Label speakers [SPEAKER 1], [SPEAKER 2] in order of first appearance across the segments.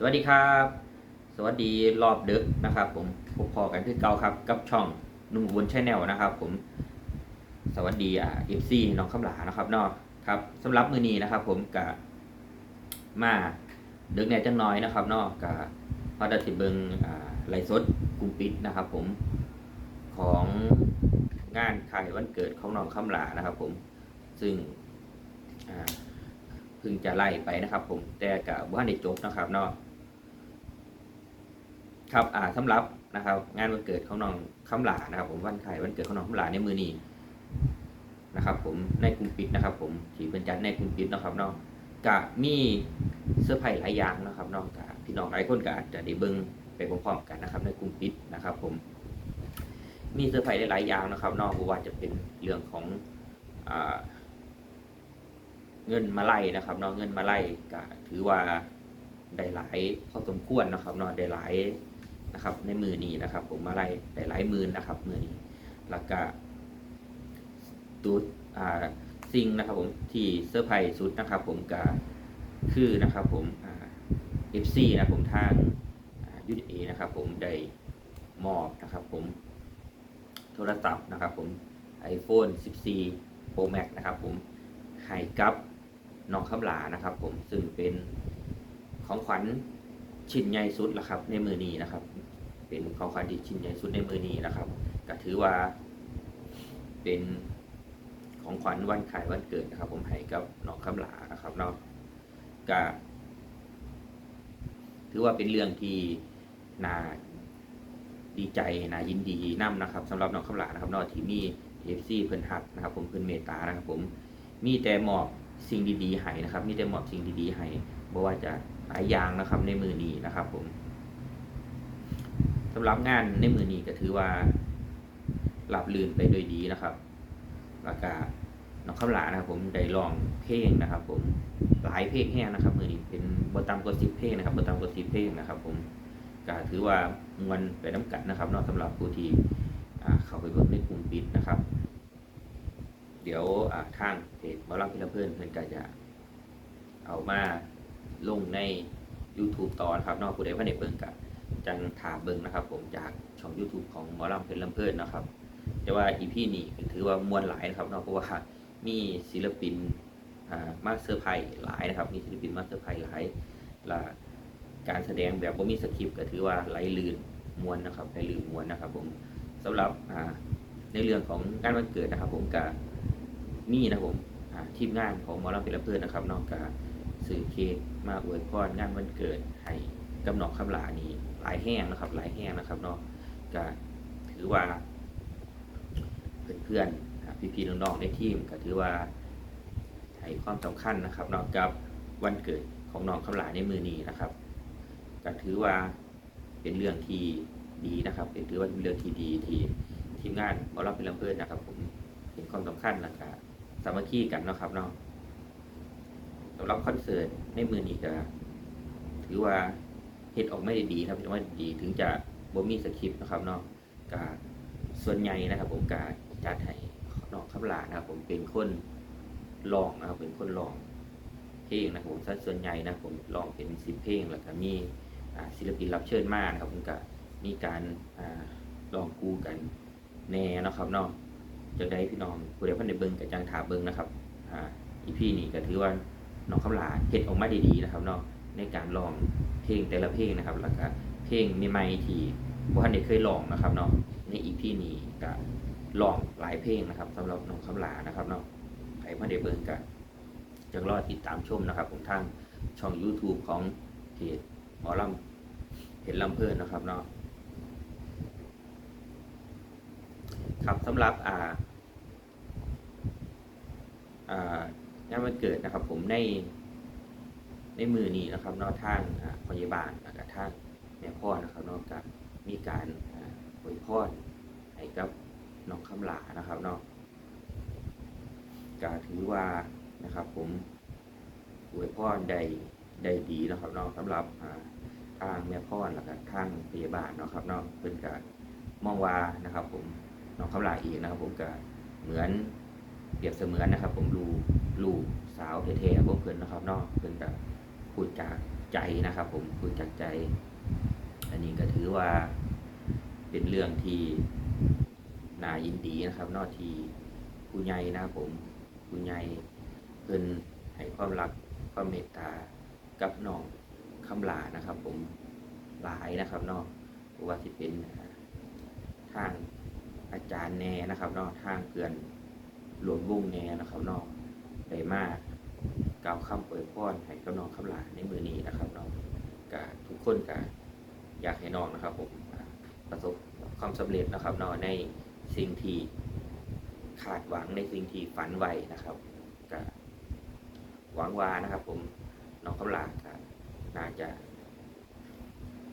[SPEAKER 1] สวัสดีครับ สวัสดีรอบดึกนะครับ ผมพบพอกันคือเก่าครับ กับช่องนุ่มอุบนชแนลนะครับ ผม สวัสดีอ่าเอฟซีน้องคำหลานะครับนาะครับสำหรับมือนี้นะครับ ผมกะมาดึกแน่จังน้อยนะครับนาะกะพอดัติเบิงอ่าไลฟ์สดกลุ่มปิดนะครับ ผมของงานขายวันเกิดของน้องคำหลานะครับ ผมซึ่งอ่าเพิ่งจะไล่ไปนะครับ ผมแต่กับว่าในจบนะครับเนาะ ครับอ่าสำหรับนะครับ งานวันเกิดของน้องคำหลานะครับ ผมวันไข่วันเกิดของน้องคำหลาในมือนี้นะครับ ผมในกลุ่มปิดนะครับ ผมที่เป็นจัดในกลุ่มปิดนะครับเนาะกะมีเสื้อร์ไผ่หลายอย่างนะครับเนาะกะพี่น้องหลายคนก็อาจจะได้เบิ่งไปพร้อมๆกันนะครับ ในกลุ่มปิดนะครับ ผม มีเสื้อร์ไผ่หลายอย่างนะครับนาะเพราะว่าจะเป็นเรื่องของอ่าเงินมาไล่นะครับเนาะเงินมาไล่ก็ถือว่าได้หลายพอสมควรนะครับเนาะได้หลาย นะครับ ในมือนี้นะครับ ผมมาไล่หลายหมื่นนะครับมือนี้แล้วก็ตัวอ่าสิ่งนะครับผมที่เซอร์ไพรส์สุดนะครับ ผมก็คือนะครับ ผมอ่า FC นะผมทางยูดีเอนะครับ ผมได้มอบนะครับ ผมโทรศัพท์นะครับ ผม iPhone 14 Pro Max นะครับ ผมให้กับน้องคำหลานะครับ ผมซึ่งเป็นของขวัญชิ้นใหญ่สุดละครับ ในมือนี้นะครับ เป็นของขวัญที่ชิ้นใหญ่สุดในมือนี้นะครับก็ถือว่า เป็นของขวัญวันขายวันเกิดนะครับ ผมให้กับน้องคำหลานะครับเนาะก็ถือว่าเป็นเรื่องที่น่าดีใจน่ายินดีนํนะครับสำหรับน้องคำหลานะครับนาะที่มีเอฟซีเพิ่นหักนะครับ ผมเพิ่นเมตตานะครับ ผมมีแต่หมอบสิ่งดีๆให้นะครับ มีแต่หมอบสิ่งดีๆให้บ่ว่าจะหลายอย่างนะครับในมือนี้นะครับ ผมำหรับงานในมือนี้ก็ถือว่าหลับลื่นไปโดยดีนะครับแล้วก็น้องข้าวหลานะครับ ผมได้ร้องเพลงนะครับ ผมหลายเพลงแห้งนะครับ มือนี้เป็นบทตามกว่าสิบเพลงนะครับบทตามกว่าสิบเพลงนะครับ ผมก็ถือว่ามวนไปน้ำกัดนะครับนอกสำหรับผู้ที่เข้าไปเบิ่งในกลุ่มปิดนะครับ เดี๋ยวอ่าทางเพจมอลำพิลเพื่อนเพื่อนก็จะเอามาลงใน YouTube ต่อนะครับนอกผู้ใดผ่านในเบิ่งกับ จังถามเบิงนะครับ ผมจากช่อง YouTube ของหมอลำเพลินลำเพื่อนนะครับ แต่ว่าอีพีนี้ถือว่ามวลหลายนะครับเนอกเพราะว่ามีศิลปินอ่ามาเซอร์ไพรหลายนะครับ มีศิลปินมาเซอร์ไพรหลายและการแสดงแบบว่ามีสคริปต์ก็ถือว่าไหลลื่นมวนนะครับไหลลื่นมวนนะครับ ผมสำหรับในเรื่องของงานวันเกิดนะครับ ผมกับมีนะครับผมทีมงานของหมอลำเป็นละเพื่อนนะครับนอกจากสื่อเค้กมาอวยพรงานวันเกิดให้กับน้องคำหลานี่หลายแห้งนะครับ หลายแห้งนะครับเนาะก็ถือว่า เพื่อนๆพี่ๆน้องๆในทีมก็ถือว่าให้ความสำคัญนะครับนอกจากวันเกิดของน้องคำหลาในมือนี้นะครับก็ถือว่าเป็นเรื่องที่ดีนะครับเป็นถือว่าเป็นเรื่องที่ดีที่ทีมงานหมอลำเป็นละเพื่อนนะครับผมเห็นความสำคัญนะครับสามัคคีกันนะครับเนาะสำหรับคอนเสิร์ตในมือนี้ก็ถือว่า เฮ็ดออกไม่ได้ดีครับถือว่าดี ถึงจะบ่มีสคริปต์นะครับเนาะก็ส่วนใหญ่นะครับผมก็จัดให้น้องคำลานะครับผมเป็นคนลองนะครับเป็นคนลองเพลงนะครับผมส่วนใหญ่นะผมลองเป็นสิบเพลงแล้วก็มีศิลปินรับเชิญมานะครับผมก็มีการลองกูกันแน่นะครับเนาะจะได้พี่น้องผู้ใดพันในเบิงกับจังถาเบิงนะครับอีพี่นี่ก็ถือว่าน้องคำลาเฮ็ดออกมาดีๆนะครับเนาะในการลอง เพลงแต่ละเพลงนะครับ แล้วก็เพลงใหม่ๆที่บ่ทันได้เคยลองนะครับเนาะในอีพี่นี้ก็ลองหลายเพลงนะครับสำหรับน้องคำลานะครับเนาะใครเพันได้เบิงก็จังรอติดตามชมนะครับผมทางช่อง YouTube ของเพจหมอลำเพจลำเพลินนะครับเนาะครับสำหรับอ่าอ่างานวันเกิดนะครับผมใน ในมือนี้นะครับนอกทางพยาบาลแล้วก็ทางแม่พ่อนะครับนอกจากมีการอวยพรให้กับน้องคำหลานะครับเนาะก็ถือว่านะครับ ผมอวยพรได้ได้ดีนะครับเนาะสำหรับทางแม่พ่อแล้วก็ทางพยาบาลนะครับเนาะเพิ่นก็มองว่านะครับ ผมน้องคำหลาเองนะครับ ผมก็เหมือนเปรียบเสมือนนะครับ ผมลูลูกสาวแท้ๆพวกเพิ่นนะครับเนาะเพิ่นก็ พูดจากใจนะครับ ผมฝึกจากใจ อันนี้ก็ถือว่าเป็นเรื่องที่น่ายินดีนะครับนอกที่ผู้ใหญ่นะครับผมผู้ใหญ่เพิ่นให้ความรักความเมตตากับน้องคำลานะครับ ผมหลายนะครับนาะบ่ว่าสิเป็นทางอาจารย์แน่นะครับนาะทางเพื่อนหลวงวงแน่นะครับนาะได้มาก ล่าวคำเปิดพรให้กับน้องคำลาในมือนี้นะครับเนาะก็ทุกคนก็อยากให้น้องนะครับผมประสบความสำเร็จนะครับเนาะในสิ่งที่คาดหวังในสิ่งที่ฝันไว้นะครับก็หวังว่านะครับ ผมน้องคำลาก็น่าจะ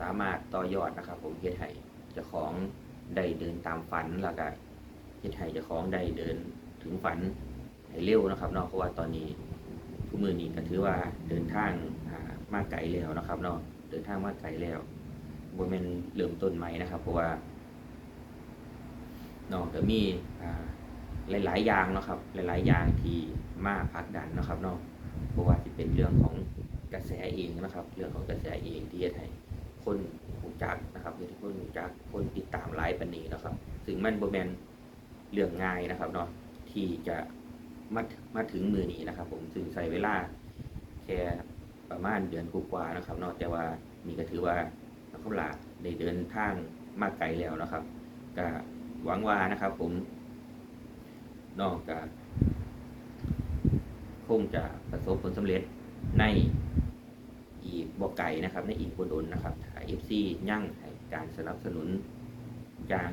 [SPEAKER 1] สามารถต่อยอดนะครับ ผมเฮ็ดให้เจ้าของได้เดินตามฝันแล้วก็เฮ็ดให้เจ้าของได้เดินถึงฝันให้เร็วนะครับเนาะเพราะว่าตอนนี้ ทุกมือนี้ก็ถือว่าเดินทางอ่ามาไกลแล้วนะครับเนาะเดินทางมากไกลแล้วบ่แม่นเริ่มต้นใหม่นะครับ เพราะว่าน้องก็มีหลาย ๆ อย่างนะครับ หลาย ๆ อย่างที่มาผลักดันนะครับเนาะเพราะว่าที่เป็นเรื่องของกระแสเองนะครับ เรื่องของกระแสเองที่เฮ็ดให้คนหูจักนะครับเฮ็ดให้คนหูจักคนติดตามหลายปานนี้นะครับซึ่งมันบ่แม่นเรื่องง่ายนะครับเนาะที่จะ มามาถึงมือนี้นะครับ ผมซึ่งใช้เวลาแค่ประมาณเดือนกว่าๆนะครับเนาะแต่ว่านี่ก็ถือว่านักข่าลาได้เดินทางมาไกลแล้วนะครับก็หวังว่านะครับ ผมนอกจากคงจะประสบผลสำเร็จในอีกบ่ไก่นะครับ ในอีกบดนนะครับถ้า FC ยั่งให้การสนับสนุนอย่าง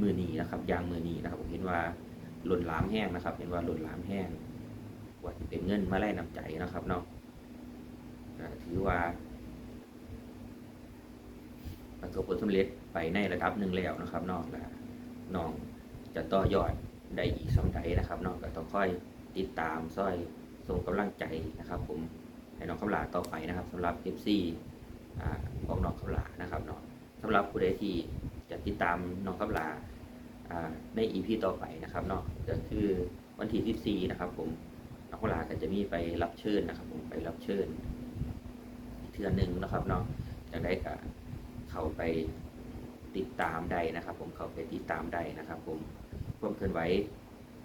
[SPEAKER 1] มือนีนะครับอย่างมือนีนะครับ ผมเห็นว่า หล่นหลามแห้งนะครับ เห็นว่าหล่นหลามแห้งว่าเป็นเงินมาแลกน้ำใจนะครับเนาะถือว่า ประสบผลสำเร็จไปในระดับหนึ่งแล้วนะครับนอกแล้วน้องจะต่อยอดได้อีกสำใดนะครับนอกก็ต้องค่อยติดตามซ้อยส่งกำลังใจนะครับ ผมให้น้องคำลาต่อไปนะครับสำหรับ FC อ่ของน้องคำลานะครับเนาะสำหรับผู้ใดที่จะติดตามน้องคำลาอ่า ใน EP ต่อไปนะครับเนาะก็คือวันที่14นะครับ ผมน้องคำลาก็จะมีไปรับเชิญนะครับ ผมไปรับเชิญเทือนหนึ่งนะครับเนาะจากได้ก็เข้าไปติดตามได้นะครับ ผมเข้าไปติดตามได้นะครับ ผมความเคลื่อนไหว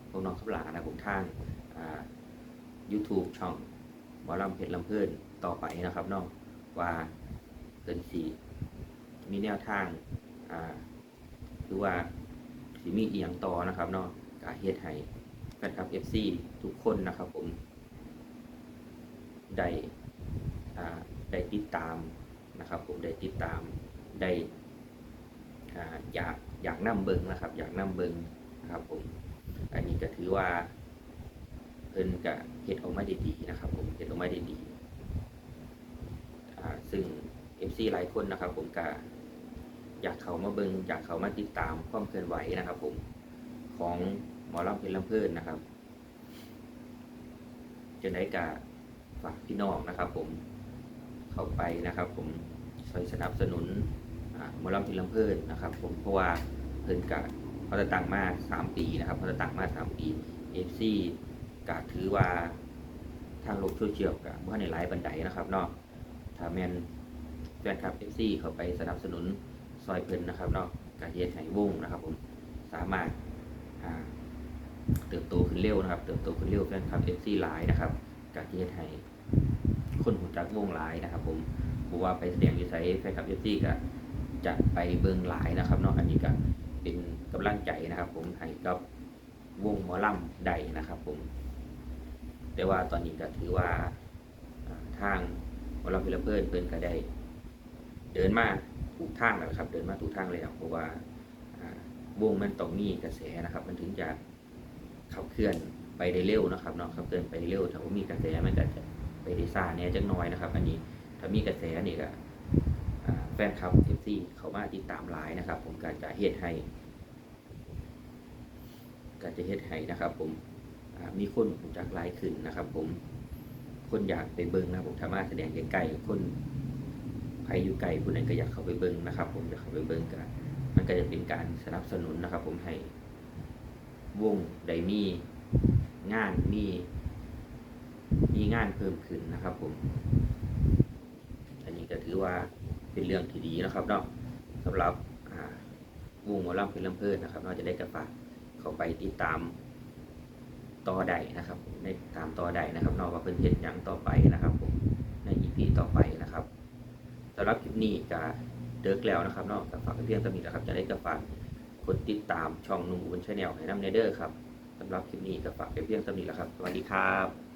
[SPEAKER 1] ของน้องคำลานะผมทางอ่า YouTube ช่องหมอลำเพชรลำเพื่อนต่อไปนะครับเนาะว่าเป็นสีมีแนวทางอ่าหรือว่า สีมีเอียงต่อนะครับเนาะกาเฮ็ดให้แฟนคลับ FC ทุกคนนะครับผม ได้ได้ติดตามนะครับ ผมได้ติดตามได้อยากอยากนำเบิงนะครับ อยากนำเบิงนะครับ ผม อันนี้ก็ถือว่าเพิ่นก็เฮ็ดออกมาด้ดีนะครับ ผมเฮ็ดออกมาได้ดีอ่าซึ่ง FC หลายคนนะครับ ผมก็ อยากเขามาเบิงอยากเขามาติดตามความเคลื่อนไหวนะครับผมของหมอลำเพลินลำเพิ่นนะครับจะได้กะฝากพี่น้องนะครับผมเข้าไปนะครับ ผมช่วยสนับสนุนหมอลำเพลินลำเพิ่นนะครับ ผมเพราะว่าเพิ่นกะเขาจะตั้งมาสามปีนะครับเขาจะตั้งมาสามปี FC ก็ถือว่าทางโลกโซเชียลกับเมื่อในไลฟ์บันไดนะครับเนาะถ้าแมนแฟนคลับเอฟซีเขาไปสนับสนุน ซอยเพิ่นนะครับเนาะการเฮ็ดให้วงนะครับผมสามารถเติบโตขึ้นเร็วนะครับ เติบโตขึ้นเร็วแฟนคลับเอฟซีหลายนะครับการเฮ็ดให้คนหูจักวงหลายนะครับ ผมบอกว่าไปแสดงอยู่ไสแฟนคลับเอฟซีก็จะไปเบิ่งหลายนะครับเนาะอันนี้ก็เป็นกำลังใจนะครับ ผมให้กับวงหมอลำใดนะครับ ผม แต่ว่าตอนนี้ก็ถือว่าทางหมอลำเพลินเพื่อนเพื่อนก็ได้เดินมา ถูกทางแล้วครับ เดินมาถูกทางแล้วเพราะว่าวงมันต้องมีกระแสนะครับ มันถึงจะขับเคลื่อนไปได้เร็วนะครับเนาะขับเคลื่อนไปเร็วถ้าว่ามีกระแสมันก็จะไปได้ซ่าเนี่ยจักน้อยนะครับ อันนี้ถ้ามีกระแสนี่ก็แฟนคลับเอฟซีเขามาติดตามหลายนะครับ ผมก็จะเฮ็ดให้ก็จะเฮ็ดให้นะครับ ผมมีคนรู้จักหลายขึ้นนะครับ ผมคนอยากไปเบิ่งนะผมสามารถแสดงใกล้ๆคน ใครอยู่ไกลผู้นั้นก็อยากเข้าไปเบิ่งนะครับ ผมอยากเข้าไปเบิ่งกันมันก็จะเป็นการสนับสนุนนะครับ ผมให้วงได้มีงานมีมีงานเพิ่มขึ้นนะครับ ผม อันนี้ก็ถือว่าเป็นเรื่องที่ดีนะครับเนาะสำหรับวงหมอลำเป็นลำเพลินนะครับเนาะจะได้กระฝากเข้าไปติดตามต่อใดนะครับในตามต่อใดนะครับเนาะว่าเพิ่นเฮ็ดหยังต่อไปนะครับ ผมใน EP ต่อไปนะ สำหรับคลิปนี้ก็เดิกแล้วนะครับนอกจากฝากเพียงเท่านี้นะครับจะได้กระฝากกดติดตามช่องนุ่มบุญชาแนลให้นำเนเดอร์ครับสำหรับคลิปนี้ก็ฝากเพียงเท่านี้แล้วครับ สวัสดีครับ